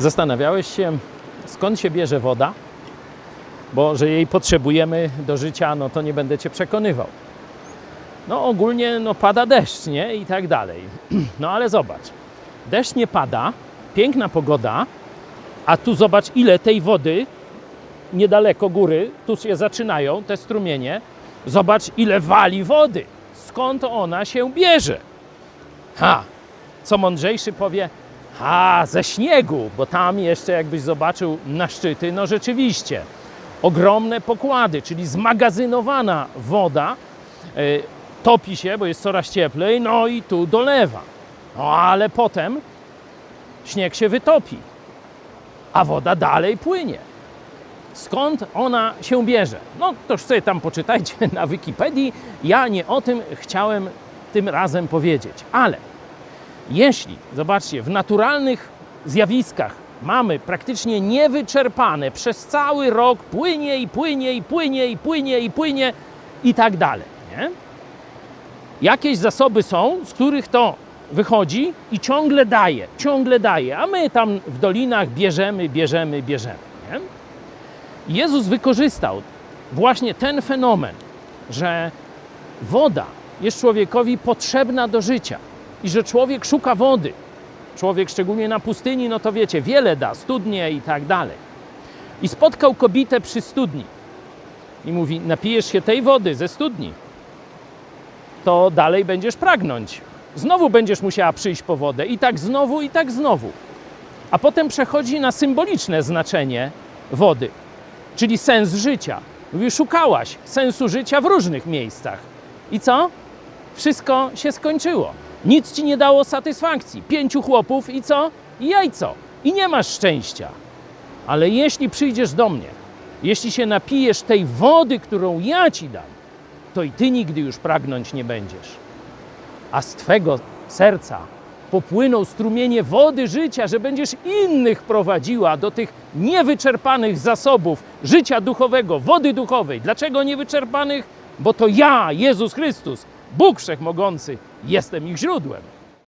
Zastanawiałeś się, skąd się bierze woda? Bo że jej potrzebujemy do życia, no to nie będę cię przekonywał. No ogólnie no pada deszcz, nie? I tak dalej. No ale zobacz, deszcz nie pada, piękna pogoda, a tu zobacz ile tej wody niedaleko góry, tu się zaczynają te strumienie. Zobacz ile wali wody. Skąd ona się bierze? Ha! Co mądrzejszy powie, ha, ze śniegu, bo tam jeszcze jakbyś zobaczył na szczyty, no rzeczywiście, ogromne pokłady, czyli zmagazynowana woda, y, topi się, bo jest coraz cieplej, no i tu dolewa. No ale potem śnieg się wytopi, a woda dalej płynie. Skąd ona się bierze? No toż sobie tam poczytajcie na Wikipedii. Ja nie o tym chciałem tym razem powiedzieć, ale jeśli, zobaczcie, w naturalnych zjawiskach mamy praktycznie niewyczerpane przez cały rok płynie i płynie i płynie i płynie i płynie i tak dalej, nie? Jakieś zasoby są, z których to wychodzi i ciągle daje, ciągle daje, a my tam w dolinach bierzemy, bierzemy, bierzemy, nie? Jezus wykorzystał właśnie ten fenomen, że woda jest człowiekowi potrzebna do życia i że człowiek szuka wody. Człowiek, szczególnie na pustyni, no to wiecie, wiele da, studnie i tak dalej. I spotkał kobietę przy studni i mówi: Napijesz się tej wody ze studni, to dalej będziesz pragnąć. Znowu będziesz musiała przyjść po wodę, i tak znowu, i tak znowu. A potem przechodzi na symboliczne znaczenie wody, czyli sens życia. Mówi, szukałaś sensu życia w różnych miejscach. I co? Wszystko się skończyło. Nic ci nie dało satysfakcji. Pięciu chłopów i co? I jajco. I nie masz szczęścia. Ale jeśli przyjdziesz do mnie, jeśli się napijesz tej wody, którą ja ci dam, to i ty nigdy już pragnąć nie będziesz. A z twego serca popłyną strumienie wody życia, że będziesz innych prowadziła do tych niewyczerpanych zasobów życia duchowego, wody duchowej. Dlaczego niewyczerpanych? Bo to ja, Jezus Chrystus, Bóg Wszechmogący, jestem ich źródłem.